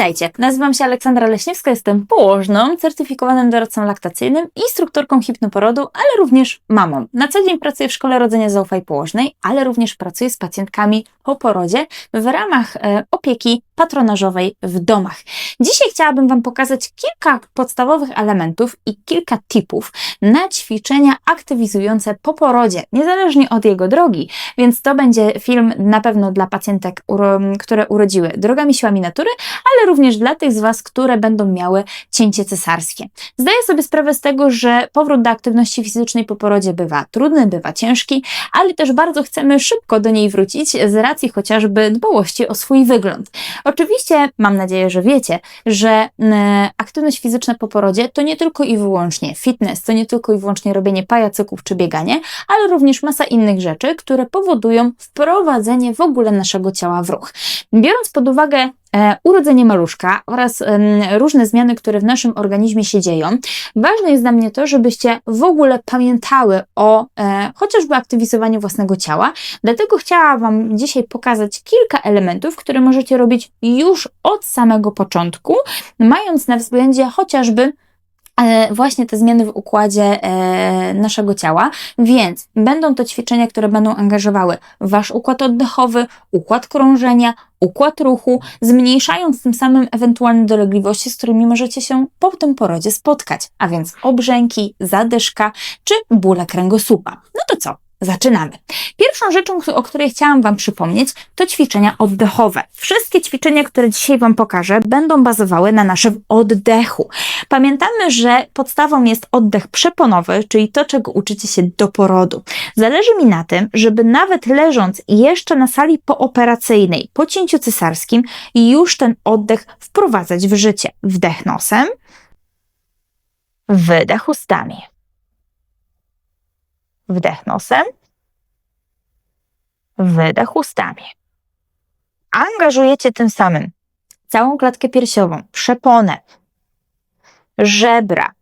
Witajcie, nazywam się Aleksandra Leśniewska, jestem położną, certyfikowanym doradcą laktacyjnym, instruktorką hipnoporodu, ale również mamą. Na co dzień pracuję w Szkole Rodzenia Zaufaj Położnej, ale również pracuję z pacjentkami po porodzie w ramach e, opieki patronażowej w domach. Dzisiaj chciałabym Wam pokazać kilka podstawowych elementów i kilka tipów na ćwiczenia aktywizujące po porodzie, niezależnie od jego drogi, więc to będzie film na pewno dla pacjentek, które urodziły drogami siłami natury, ale również dla tych z Was, które będą miały cięcie cesarskie. Zdaję sobie sprawę z tego, że powrót do aktywności fizycznej po porodzie bywa trudny, bywa ciężki, ale też bardzo chcemy szybko do niej wrócić z racji chociażby dbałości o swój wygląd. Oczywiście mam nadzieję, że wiecie, że aktywność fizyczna po porodzie to nie tylko i wyłącznie fitness, to nie tylko i wyłącznie robienie pajacyków czy bieganie, ale również masa innych rzeczy, które powodują wprowadzenie w ogóle naszego ciała w ruch. Biorąc pod uwagę urodzenie maluszka oraz różne zmiany, które w naszym organizmie się dzieją. Ważne jest dla mnie to, żebyście w ogóle pamiętały o e, chociażby aktywizowaniu własnego ciała. Dlatego chciałam Wam dzisiaj pokazać kilka elementów, które możecie robić już od samego początku, mając na względzie chociażby E, właśnie te zmiany w układzie e, naszego ciała, więc będą to ćwiczenia, które będą angażowały Wasz układ oddechowy, układ krążenia, układ ruchu, zmniejszając tym samym ewentualne dolegliwości, z którymi możecie się po tym porodzie spotkać, a więc obrzęki, zadyszka czy bóle kręgosłupa. No to co? Zaczynamy. Pierwszą rzeczą, o której chciałam Wam przypomnieć, to ćwiczenia oddechowe. Wszystkie ćwiczenia, które dzisiaj Wam pokażę, będą bazowały na naszym oddechu. Pamiętamy, że podstawą jest oddech przeponowy, czyli to, czego uczycie się do porodu. Zależy mi na tym, żeby nawet leżąc jeszcze na sali pooperacyjnej, po cięciu cesarskim, już ten oddech wprowadzać w życie. Wdech nosem, wydech ustami. Wdech nosem, wydech ustami. Angażujecie tym samym całą klatkę piersiową, przeponę, żebra,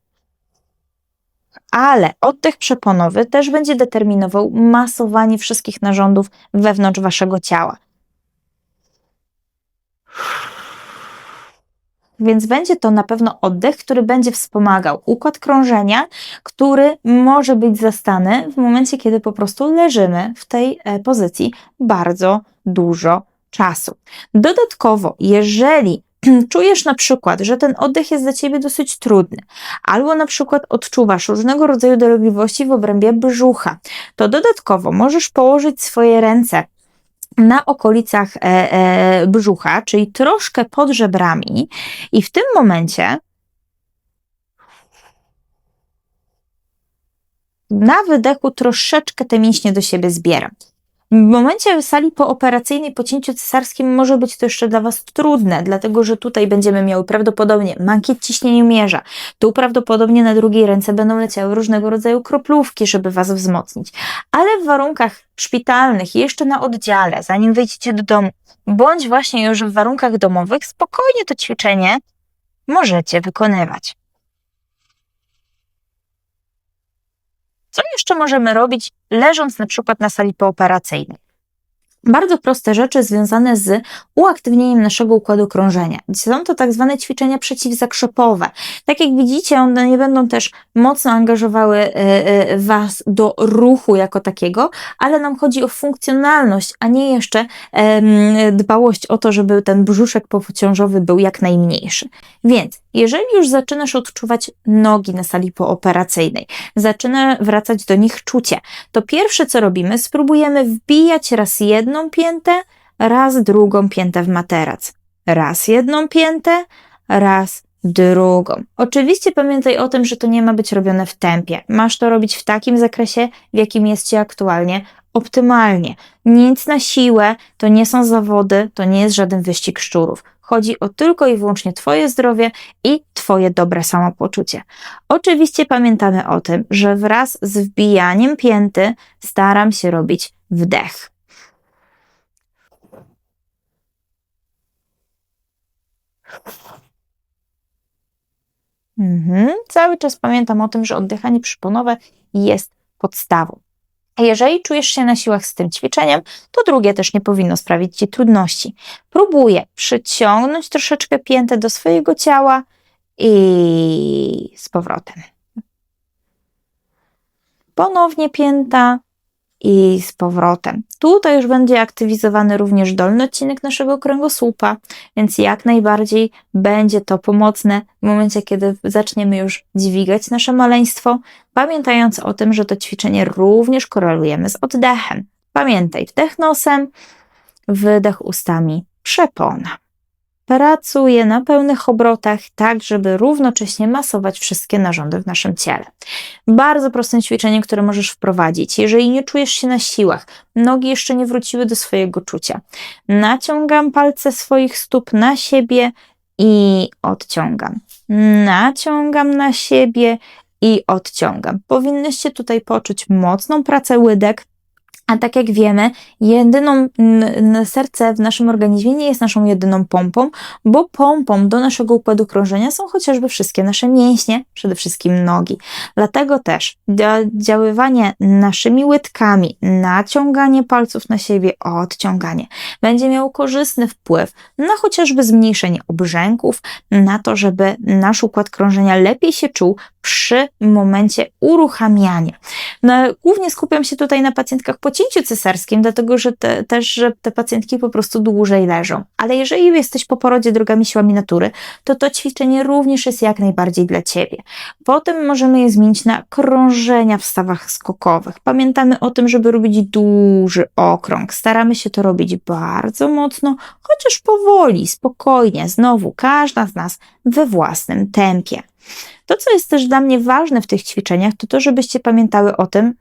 ale oddech przeponowy też będzie determinował masowanie wszystkich narządów wewnątrz waszego ciała. Więc będzie to na pewno oddech, który będzie wspomagał układ krążenia, który może być zastany w momencie, kiedy po prostu leżymy w tej e, pozycji bardzo dużo czasu. Dodatkowo, jeżeli czujesz na przykład, że ten oddech jest dla ciebie dosyć trudny, albo na przykład odczuwasz różnego rodzaju dolegliwości w obrębie brzucha, to dodatkowo możesz położyć swoje ręce na okolicach e, e, brzucha, czyli troszkę pod żebrami, i w tym momencie na wydechu troszeczkę te mięśnie do siebie zbieram. W momencie sali pooperacyjnej po cięciu cesarskim może być to jeszcze dla Was trudne, dlatego że tutaj będziemy miały prawdopodobnie mankiet ciśnieniomierza. Tu prawdopodobnie na drugiej ręce będą leciały różnego rodzaju kroplówki, żeby Was wzmocnić. Ale w warunkach szpitalnych, jeszcze na oddziale, zanim wyjdziecie do domu, bądź właśnie już w warunkach domowych, spokojnie to ćwiczenie możecie wykonywać. Co jeszcze możemy robić, leżąc na przykład na sali pooperacyjnej? Bardzo proste rzeczy związane z uaktywnieniem naszego układu krążenia. Są to tak zwane ćwiczenia przeciwzakrzepowe. Tak jak widzicie, one nie będą też mocno angażowały e, e, Was do ruchu jako takiego, ale nam chodzi o funkcjonalność, a nie jeszcze dbałość o to, żeby ten brzuszek pociążowy był jak najmniejszy. Więc jeżeli już zaczynasz odczuwać nogi na sali pooperacyjnej, zaczyna wracać do nich czucie, to pierwsze co robimy, spróbujemy wbijać raz jedną piętę, raz drugą piętę w materac. Raz jedną piętę, raz drugą. Oczywiście pamiętaj o tym, że to nie ma być robione w tempie. Masz to robić w takim zakresie, w jakim jest ci aktualnie optymalnie. Nic na siłę, to nie są zawody, to nie jest żaden wyścig szczurów. Chodzi o tylko i wyłącznie Twoje zdrowie i Twoje dobre samopoczucie. Oczywiście pamiętamy o tym, że wraz z wbijaniem pięty staram się robić wdech. Mhm. Cały czas pamiętam o tym, że oddychanie przyponowe jest podstawą. Jeżeli czujesz się na siłach z tym ćwiczeniem, to drugie też nie powinno sprawić Ci trudności. Próbuję przyciągnąć troszeczkę piętę do swojego ciała i z powrotem. Ponownie pięta i z powrotem. Tutaj już będzie aktywizowany również dolny odcinek naszego kręgosłupa, więc jak najbardziej będzie to pomocne w momencie, kiedy zaczniemy już dźwigać nasze maleństwo, pamiętając o tym, że to ćwiczenie również korelujemy z oddechem. Pamiętaj, wdech nosem, wydech ustami, przepona. Pracuję na pełnych obrotach, tak żeby równocześnie masować wszystkie narządy w naszym ciele. Bardzo prostym ćwiczeniem, które możesz wprowadzić. Jeżeli nie czujesz się na siłach, nogi jeszcze nie wróciły do swojego czucia, naciągam palce swoich stóp na siebie i odciągam. Naciągam na siebie i odciągam. Powinnyście tutaj poczuć mocną pracę łydek, a tak jak wiemy, jedyną serce w naszym organizmie nie jest naszą jedyną pompą, bo pompą do naszego układu krążenia są chociażby wszystkie nasze mięśnie, przede wszystkim nogi. Dlatego też działywanie naszymi łydkami, naciąganie palców na siebie, odciąganie będzie miało korzystny wpływ na chociażby zmniejszenie obrzęków, na to, żeby nasz układ krążenia lepiej się czuł przy momencie uruchamiania. No, głównie skupiam się tutaj na pacjentkach po cięciu cesarskim, dlatego że te, też, że te pacjentki po prostu dłużej leżą. Ale jeżeli jesteś po porodzie drogami siłami natury, to to ćwiczenie również jest jak najbardziej dla Ciebie. Potem możemy je zmienić na krążenia w stawach skokowych. Pamiętamy o tym, żeby robić duży okrąg. Staramy się to robić bardzo mocno, chociaż powoli, spokojnie. Znowu, każda z nas we własnym tempie. To, co jest też dla mnie ważne w tych ćwiczeniach, to to, żebyście pamiętały o tym,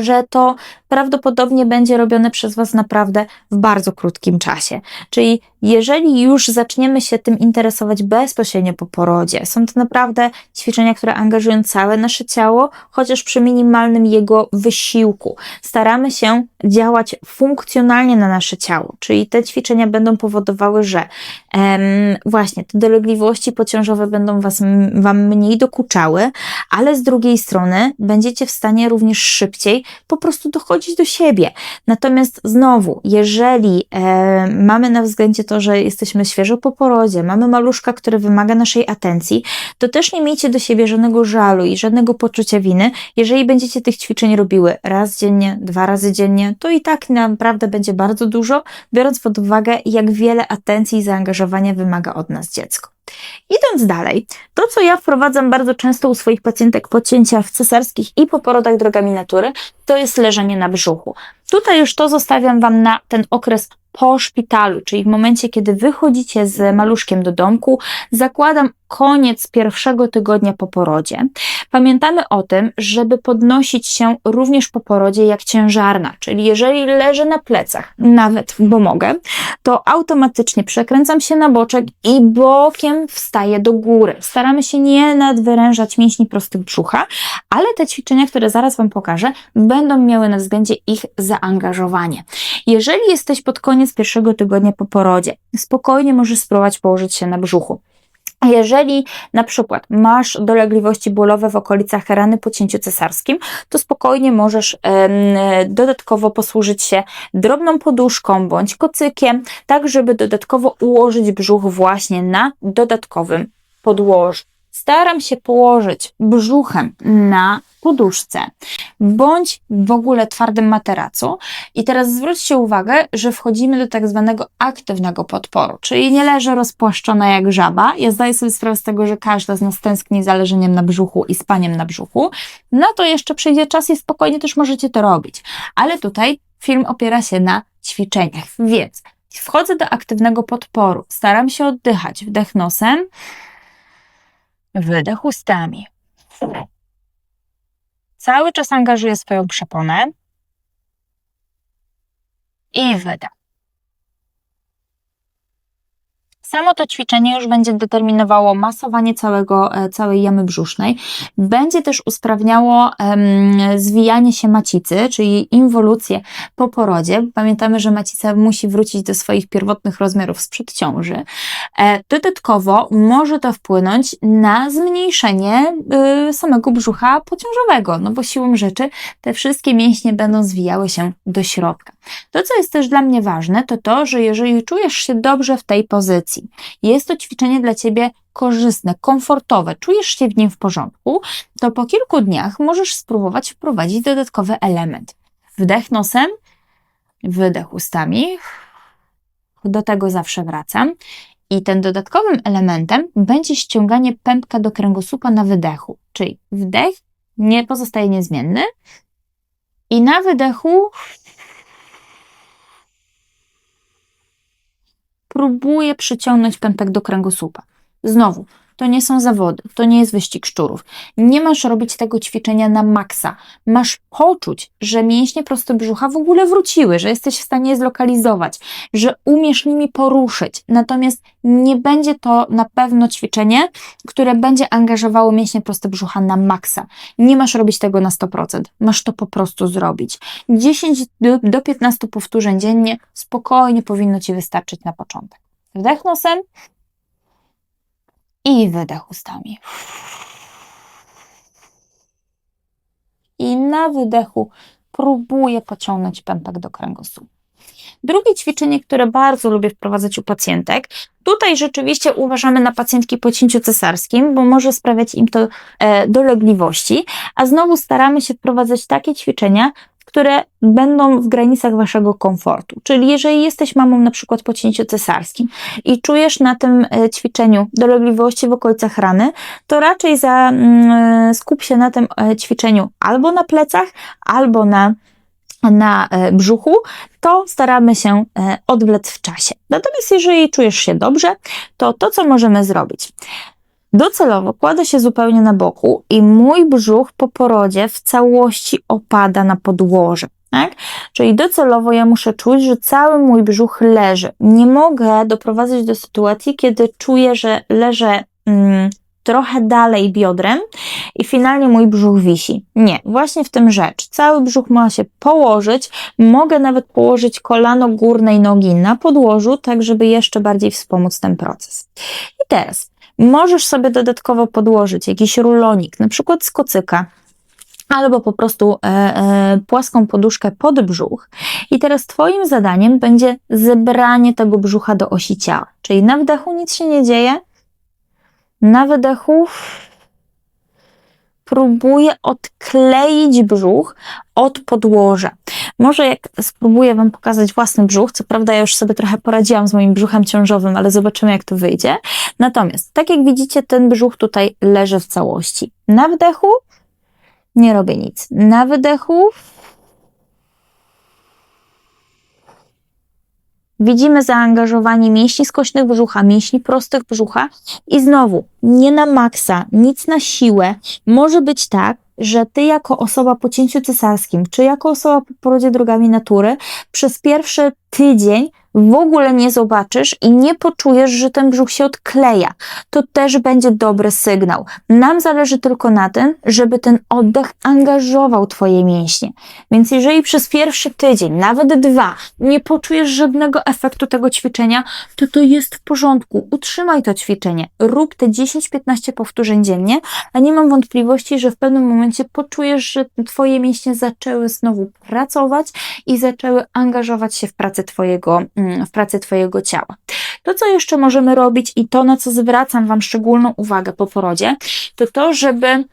że to prawdopodobnie będzie robione przez Was naprawdę w bardzo krótkim czasie. Czyli jeżeli już zaczniemy się tym interesować bezpośrednio po porodzie, są to naprawdę ćwiczenia, które angażują całe nasze ciało, chociaż przy minimalnym jego wysiłku. Staramy się działać funkcjonalnie na nasze ciało, czyli te ćwiczenia będą powodowały, że em, właśnie te dolegliwości pociążowe będą was, Wam mniej dokuczały, ale z drugiej strony będziecie w stanie również szybciej po prostu dochodzić do siebie. Natomiast znowu, jeżeli e, mamy na względzie to, że jesteśmy świeżo po porodzie, mamy maluszka, który wymaga naszej atencji, to też nie miejcie do siebie żadnego żalu i żadnego poczucia winy. Jeżeli będziecie tych ćwiczeń robiły raz dziennie, dwa razy dziennie, to i tak naprawdę będzie bardzo dużo, biorąc pod uwagę, jak wiele atencji i zaangażowania wymaga od nas dziecko. Idąc dalej, to co ja wprowadzam bardzo często u swoich pacjentek po cięciach cesarskich i po porodach drogami natury, to jest leżenie na brzuchu. Tutaj już to zostawiam Wam na ten okres po szpitalu, czyli w momencie, kiedy wychodzicie z maluszkiem do domku, zakładam koniec pierwszego tygodnia po porodzie. Pamiętamy o tym, żeby podnosić się również po porodzie jak ciężarna, czyli jeżeli leżę na plecach, nawet bo mogę, to automatycznie przekręcam się na boczek i bokiem wstaję do góry. Staramy się nie nadwyrężać mięśni prostych brzucha, ale te ćwiczenia, które zaraz Wam pokażę, będą miały na względzie ich zaangażowanie. Jeżeli jesteś pod koniec pierwszego tygodnia po porodzie, spokojnie możesz spróbować położyć się na brzuchu. Jeżeli na przykład masz dolegliwości bólowe w okolicach rany po cięciu cesarskim, to spokojnie możesz dodatkowo posłużyć się drobną poduszką bądź kocykiem, tak żeby dodatkowo ułożyć brzuch właśnie na dodatkowym podłożu. Staram się położyć brzuchem na poduszce, bądź w ogóle twardym materacu. I teraz zwróćcie uwagę, że wchodzimy do tak zwanego aktywnego podporu, czyli nie leżę rozpłaszczona jak żaba. Ja zdaję sobie sprawę z tego, że każda z nas tęskni za leżeniem na brzuchu i spaniem na brzuchu. No to jeszcze przyjdzie czas i spokojnie też możecie to robić. Ale tutaj film opiera się na ćwiczeniach, więc wchodzę do aktywnego podporu, staram się oddychać, wdech nosem, wydech ustami. Cały czas angażuję swoją przeponę i wydech. Samo to ćwiczenie już będzie determinowało masowanie całego, e, całej jamy brzusznej. Będzie też usprawniało zwijanie się macicy, czyli inwolucję po porodzie. Pamiętamy, że macica musi wrócić do swoich pierwotnych rozmiarów sprzed ciąży. E, dodatkowo może to wpłynąć na zmniejszenie y, samego brzucha pociążowego, no bo siłą rzeczy te wszystkie mięśnie będą zwijały się do środka. To, co jest też dla mnie ważne, to to, że jeżeli czujesz się dobrze w tej pozycji, jest to ćwiczenie dla Ciebie korzystne, komfortowe, czujesz się w nim w porządku, to po kilku dniach możesz spróbować wprowadzić dodatkowy element. Wdech nosem, wydech ustami. Do tego zawsze wracam. I ten dodatkowym elementem będzie ściąganie pępka do kręgosłupa na wydechu. Czyli wdech nie pozostaje niezmienny i na wydechu próbuję przyciągnąć pępek do kręgosłupa. Znowu, to nie są zawody, to nie jest wyścig szczurów. Nie masz robić tego ćwiczenia na maksa. Masz poczuć, że mięśnie prostobrzucha w ogóle wróciły, że jesteś w stanie je zlokalizować, że umiesz nimi poruszyć. Natomiast nie będzie to na pewno ćwiczenie, które będzie angażowało mięśnie prostobrzucha na maksa. Nie masz robić tego na 100%. Masz to po prostu zrobić. 10 do, do 15 powtórzeń dziennie spokojnie powinno Ci wystarczyć na początek. Wdech nosem, i wydech ustami. I na wydechu próbuję pociągnąć pępek do kręgosłupa. Drugie ćwiczenie, które bardzo lubię wprowadzać u pacjentek, tutaj rzeczywiście uważamy na pacjentki po cięciu cesarskim, bo może sprawiać im to e, dolegliwości, a znowu staramy się wprowadzać takie ćwiczenia, które będą w granicach waszego komfortu. Czyli jeżeli jesteś mamą na przykład po cięciu cesarskim i czujesz na tym e, ćwiczeniu dolegliwości w okolicach rany, to raczej za, mm, skup się na tym e, ćwiczeniu albo na plecach, albo na na e, brzuchu, to staramy się odwlec w czasie. Natomiast jeżeli czujesz się dobrze, to to, co możemy zrobić, Docelowo kładę się zupełnie na boku i mój brzuch po porodzie w całości opada na podłoże. Tak? Czyli docelowo ja muszę czuć, że cały mój brzuch leży. Nie mogę doprowadzać do sytuacji, kiedy czuję, że leżę mm, trochę dalej biodrem i finalnie mój brzuch wisi. Nie, właśnie w tym rzecz. Cały brzuch ma się położyć. Mogę nawet położyć kolano górnej nogi na podłożu, tak żeby jeszcze bardziej wspomóc ten proces. I teraz Możesz sobie dodatkowo podłożyć jakiś rulonik, na przykład z kocyka, albo po prostu e, e, płaską poduszkę pod brzuch. I teraz Twoim zadaniem będzie zebranie tego brzucha do osi ciała. Czyli na wdechu nic się nie dzieje, na wydechu próbuję odkleić brzuch od podłoża. Może jak spróbuję Wam pokazać własny brzuch, co prawda ja już sobie trochę poradziłam z moim brzuchem ciążowym, ale zobaczymy jak to wyjdzie. Natomiast, tak jak widzicie, ten brzuch tutaj leży w całości. Na wdechu nie robię nic. Na wydechu Widzimy zaangażowanie mięśni skośnych brzucha, mięśni prostych brzucha i znowu nie na maksa, nic na siłę. Może być tak, że ty jako osoba po cięciu cesarskim, czy jako osoba po porodzie drogami natury, przez pierwszy tydzień w ogóle nie zobaczysz i nie poczujesz, że ten brzuch się odkleja. To też będzie dobry sygnał. Nam zależy tylko na tym, żeby ten oddech angażował Twoje mięśnie. Więc jeżeli przez pierwszy tydzień, nawet dwa, nie poczujesz żadnego efektu tego ćwiczenia, to to jest w porządku. Utrzymaj to ćwiczenie. Rób te 10-15 powtórzeń dziennie, a nie mam wątpliwości, że w pewnym momencie poczujesz, że Twoje mięśnie zaczęły znowu pracować i zaczęły angażować się w pracę Twojego Mm, w pracy Twojego ciała. To, co jeszcze możemy robić i to, na co zwracam Wam szczególną uwagę po porodzie, to to, żeby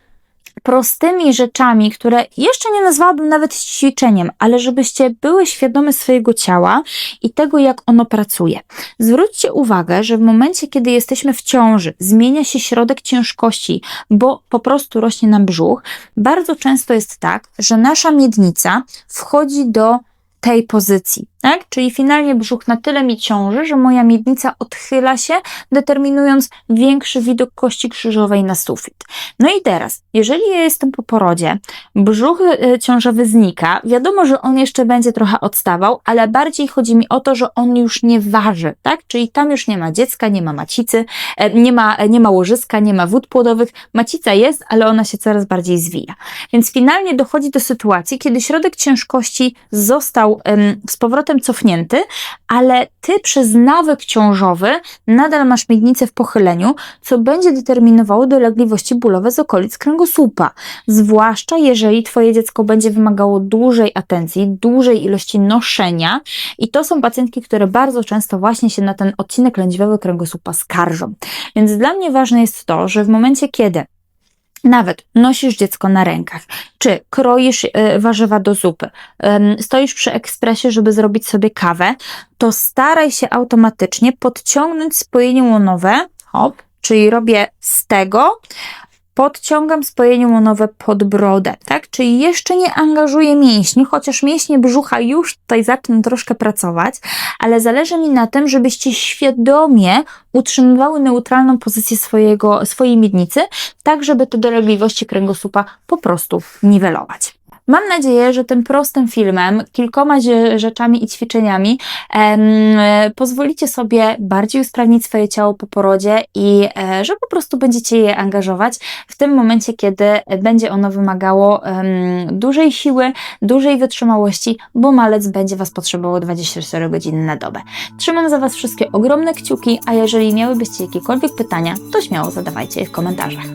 prostymi rzeczami, które jeszcze nie nazwałabym nawet ćwiczeniem, ale żebyście były świadome swojego ciała i tego, jak ono pracuje. Zwróćcie uwagę, że w momencie, kiedy jesteśmy w ciąży, zmienia się środek ciężkości, bo po prostu rośnie nam brzuch, bardzo często jest tak, że nasza miednica wchodzi do tej pozycji. Tak? Czyli finalnie brzuch na tyle mi ciąży, że moja miednica odchyla się, determinując większy widok kości krzyżowej na sufit. No i teraz, jeżeli ja jestem po porodzie, brzuch e, ciążowy znika, wiadomo, że on jeszcze będzie trochę odstawał, ale bardziej chodzi mi o to, że on już nie waży, tak? Czyli tam już nie ma dziecka, nie ma macicy, e, nie ma, nie ma łożyska, nie ma wód płodowych. Macica jest, ale ona się coraz bardziej zwija. Więc finalnie dochodzi do sytuacji, kiedy środek ciężkości został z powrotem cofnięty, ale ty przez nawyk ciążowy nadal masz miednicę w pochyleniu, co będzie determinowało dolegliwości bólowe z okolic kręgosłupa. Zwłaszcza jeżeli twoje dziecko będzie wymagało dużej atencji, dużej ilości noszenia i to są pacjentki, które bardzo często właśnie się na ten odcinek lędźwiowy kręgosłupa skarżą. Więc dla mnie ważne jest to, że w momencie, kiedy nawet nosisz dziecko na rękach, czy kroisz e, warzywa do zupy, stoisz przy ekspresie, żeby zrobić sobie kawę, to staraj się automatycznie podciągnąć spojenie łonowe, hop, czyli robię z tego, podciągam spojenie łonowe pod brodę, tak? Czyli jeszcze nie angażuję mięśni, chociaż mięśnie brzucha już tutaj zaczną troszkę pracować, ale zależy mi na tym, żebyście świadomie utrzymywały neutralną pozycję swojego, swojej miednicy, tak żeby te dolegliwości kręgosłupa po prostu niwelować. Mam nadzieję, że tym prostym filmem, kilkoma rzeczami i ćwiczeniami em, pozwolicie sobie bardziej usprawnić swoje ciało po porodzie i e, że po prostu będziecie je angażować w tym momencie, kiedy będzie ono wymagało em, dużej siły, dużej wytrzymałości, bo malec będzie Was potrzebował 24 godziny na dobę. Trzymam za Was wszystkie ogromne kciuki, a jeżeli miałybyście jakiekolwiek pytania, to śmiało zadawajcie je w komentarzach.